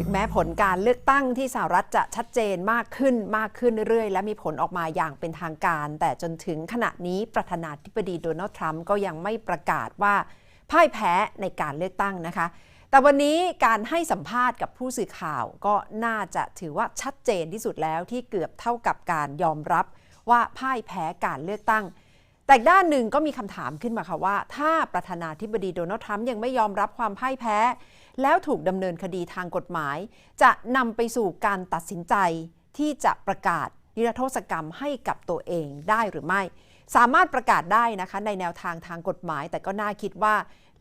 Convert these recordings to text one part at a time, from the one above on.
ถึงแม้ผลการเลือกตั้งที่สหรัฐจะชัดเจนมากขึ้นมากขึ้นเรื่อยๆ และมีผลออกมาอย่างเป็นทางการ แต่จนถึงขณะนี้ประธานาธิบดีโดนัลด์ทรัมป์ก็ยังไม่ประกาศว่าพ่ายแพ้ในการเลือกตั้งนะคะ แต่วันนี้การให้สัมภาษณ์กับผู้สื่อข่าวก็น่าจะถือว่าชัดเจนที่สุดแล้วที่เกือบเท่ากับการยอมรับว่าพ่ายแพ้การเลือกตั้ง แต่ด้านหนึ่งก็มีคำถามขึ้นมาค่ะว่า ถ้าประธานาธิบดีโดนัลด์ทรัมป์ยังไม่ยอมรับความพ่ายแพ้ แล้วถูกดำเนินคดีทางกฎหมาย จะนำไปสู่การตัดสินใจที่จะประกาศนิรโทษกรรมให้กับตัวเองได้หรือไม่ สามารถประกาศได้นะคะในแนวทางทางกฎหมาย แต่ก็น่าคิดว่า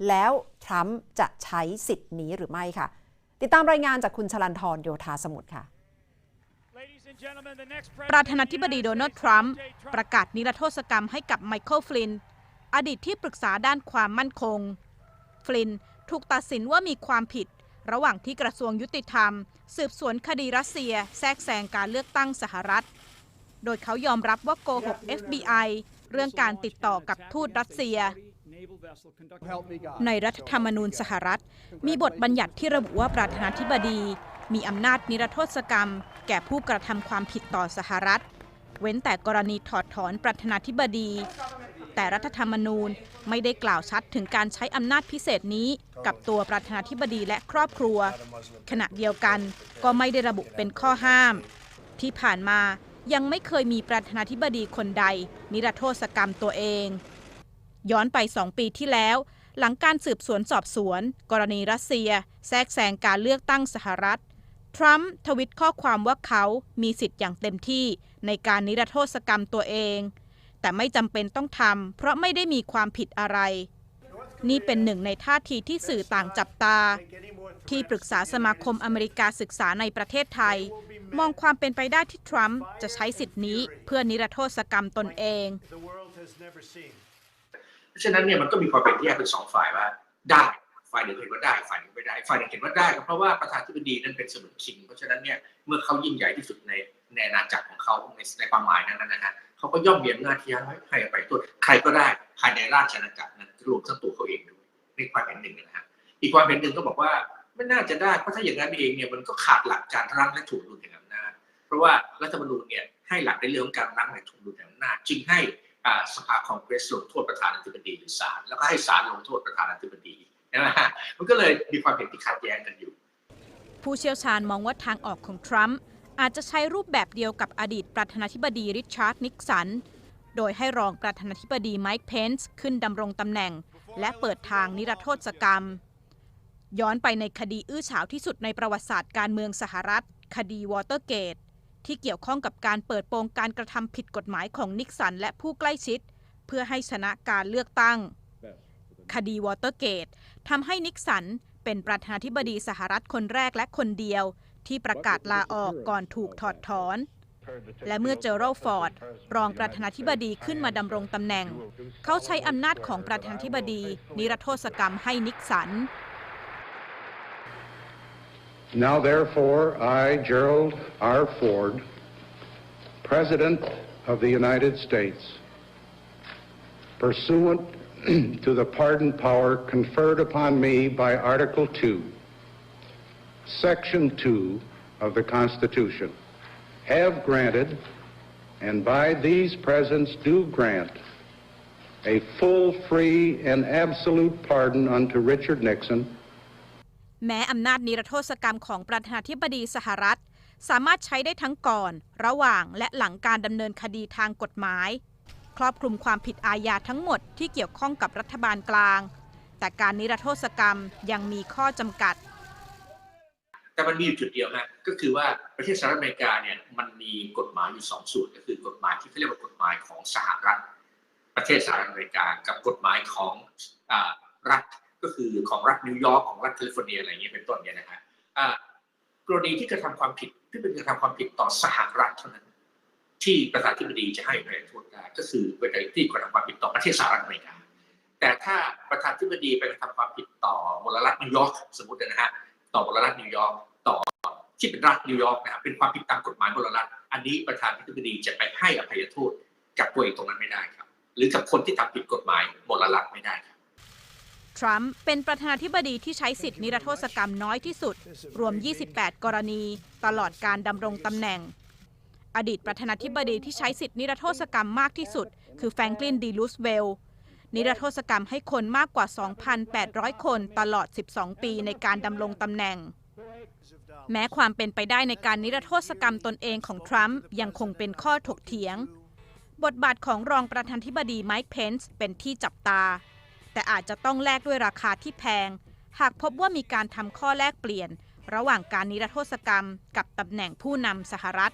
แล้วทรัมป์จะใช้สิทธิ์นี้หรือไม่ค่ะ ติดตามรายงานจากคุณชลันทรโยธาสมุทรค่ะ ประธานาธิบดีโดนัลด์ทรัมป์ประกาศนิรโทษกรรมให้กับไมเคิลฟลิน อดีตที่ปรึกษาด้านความมั่นคง ฟลินถูกตัดสินว่ามีความผิด ระหว่างที่กระทรวงยุติธรรม สืบสวนคดีรัสเซียแทรกแซงการเลือกตั้งสหรัฐ โดยเขายอมรับว่าโกหก FBI เรื่องการติดต่อกับทูตรัสเซีย ในรัฐธรรมนูญสหรัฐ มีบทบัญญัติที่ระบุว่าประธานาธิบดี มีอำนาจนิรโทษกรรม แก่ผู้กระทำความผิดต่อสหรัฐ เว้นแต่กรณีถอดถอนประธานาธิบดี แต่รัฐธรรมนูญไม่ได้กล่าวชัดถึงการใช้อำนาจพิเศษนี้ กับตัวประธานาธิบดีและครอบครัว ขณะเดียวกันก็ไม่ได้ระบุเป็นข้อห้าม ที่ผ่านมายังไม่เคยมีประธานาธิบดีคนใด นิรโทษกรรมตัวเอง ย้อนไปสองปีที่แล้ว หลังการสืบสวนสอบสวน กรณีรัสเซีย แทรกแซงการเลือกตั้งสหรัฐ ทรัมป์ทวิตข้อความว่าเขามีสิทธิ์อย่างเต็มที่ในการนิรโทษกรรมตัวเอง แต่ไม่จำเป็นต้องทำเพราะไม่ได้มีความผิดอะไร นี่เป็นหนึ่งในท่าทีที่สื่อต่างจับตา ที่ปรึกษาสมาคมอเมริกาศึกษาในประเทศไทย มองความเป็นไปได้ที่ทรัมป์จะใช้สิทธินี้เพื่อนิรโทษกรรมตนเอง เพราะฉะนั้นเนี่ยมันก็มีความเป็นแยกเป็นสองฝ่ายว่าได้ ฝ่ายหนึ่งเห็นว่าได้ฝ่ายหนึ่งไม่ได้ฝ่ายหนึ่งเห็นว่าได้ก็เพราะว่าประธานาธิบดีนั้นเป็นเสมือนคิง เพราะฉะนั้นเนี่ยเมื่อเขายิ่งใหญ่ที่สุดในในอาณาจักรของเขาในในความหมายนั้นนะฮะเขาก็ย่อมมีอำนาที่จะให้ไปตัวใครก็ได้ภายในราชอาณาจักรนั้นรวมทั้งตัวเขาเองด้วยในความเห็นหนึ่งนะฮะอีกความเห็นหนึ่งก็บอกว่าไม่น่าจะได้เพราะถ้าอย่างนั้นเองเนี่ยมันก็ขาดหลักการรั้งและถูกดุลแห่งอำนาจเพราะว่ารัฐธรรมนูญเนี่ยให้หลักในเรื่องของการรั้งและถูกดุลแห่งอำนาจจึงให้สภาคองเกรสลงโทษประธานาธิบดีหรือศาลแล้วก็ให้ศาลลงโทษประธานาธิบดี มันก็เลยมีความเห็นที่ขัดแย้งกันอยู่ ผู้เชี่ยวชาญมองว่าทางออกของทรัมป์อาจจะใช้รูปแบบเดียวกับอดีตประธานาธิบดีริชาร์ดนิกสัน โดยให้รองประธานาธิบดีไมค์เพนส์ขึ้นดำรงตำแหน่ง และเปิดทางนิรโทษกรรม ย้อนไปในคดีอื้อฉาวที่สุดในประวัติศาสตร์การเมืองสหรัฐ คดีวอเตอร์เกต ที่เกี่ยวข้องกับการเปิดโปงการกระทำผิดกฎหมายของนิกสันและผู้ใกล้ชิด เพื่อให้ชนะการเลือกตั้ง คดีวอเตอร์เกตทำให้นิกสันเป็นประธานาธิบดีสหรัฐคนแรกและคนเดียว ที่ประกาศลาออกก่อนถูกถอดถอน และเมื่อเจอโรลฟอร์ด รองประธานาธิบดีขึ้นมาดำรงตำแหน่ง เขาใช้อำนาจของประธานาธิบดี นิรโทษกรรมให้นิกสัน Now therefore, I, Gerald R. Ford, President of the United States, pursuant to the pardon power conferred upon me by Article 2, Section 2 of the Constitution, have granted, and by these presents do grant, a full, free, and absolute pardon unto Richard Nixon, แม้อำนาจนิรโทษกรรมของประธานาธิบดีสหรัฐ สามารถใช้ได้ทั้งก่อน ระหว่างและหลังการดำเนินคดีทางกฎหมาย ครอบคลุมความผิดอาญาทั้งหมดที่เกี่ยวข้องกับรัฐบาลกลาง แต่การนิรโทษกรรมยังมีข้อจำกัด แต่มันมีอยู่จุดเดียวฮะก็คือว่าประเทศสหรัฐอเมริกาเนี่ยมันมีกฎหมายอยู่สองส่วนก็คือกฎหมายที่เขาเรียกว่ากฎหมายของสหรัฐประเทศสหรัฐอเมริกา กับกฎหมายของอรัฐก็คือของรัฐนิวยอร์กของรัฐแคลิฟอร์เนียอะไรอย่างเงี้ยเป็นต้นเนี่ยนะฮะกรณีที่กระทำความผิดที่เป็นกระทำความผิดต่อสหรัฐเท่านั้น ที่ประธานาธิบดีจะให้อภัยโทษได้ก็คือเวลาที่กระทำความผิดต่อประเทศสหรัฐอเมริกา แต่ถ้าประธานาธิบดีไปกระทำความผิดต่อมลรัฐนิวยอร์กสมมตินะฮะต่อมลรัฐนิวยอร์กต่อที่เป็นรัฐนิวยอร์กนะครับเป็นความผิดตามกฎหมายมลรัฐอันนี้ประธานาธิบดีจะไปให้อภัยโทษกับตัวเองตรงนั้นไม่ได้ครับ หรือกับคนที่ทำผิดกฎหมายมลรัฐไม่ได้ครับทรัมป์เป็นประธานาธิบดีที่ใช้สิทธินิรโทษกรรมน้อยที่สุด รวม 28 กรณี ตลอดการดำรงตำแหน่ง อดีตประธานาธิบดีที่ใช้สิทธินิรโทษกรรมมากที่สุด คือแฟรงคลินดีลูสเวล นิรโทษกรรมให้คนมากกว่า 2,800 คนตลอด 12 ปีในการดำรงตำแหน่ง แม้ความเป็นไปได้ในการนิรโทษกรรมตนเองของทรัมป์ยังคงเป็นข้อถกเถียง บทบาทของรองประธานาธิบดีไมค์เพนส์เป็นที่จับตา แต่อาจจะต้องแลกด้วยราคาที่แพง หากพบว่ามีการทำข้อแลกเปลี่ยน ระหว่างการนิรโทษกรรมกับตำแหน่งผู้นำสหรัฐ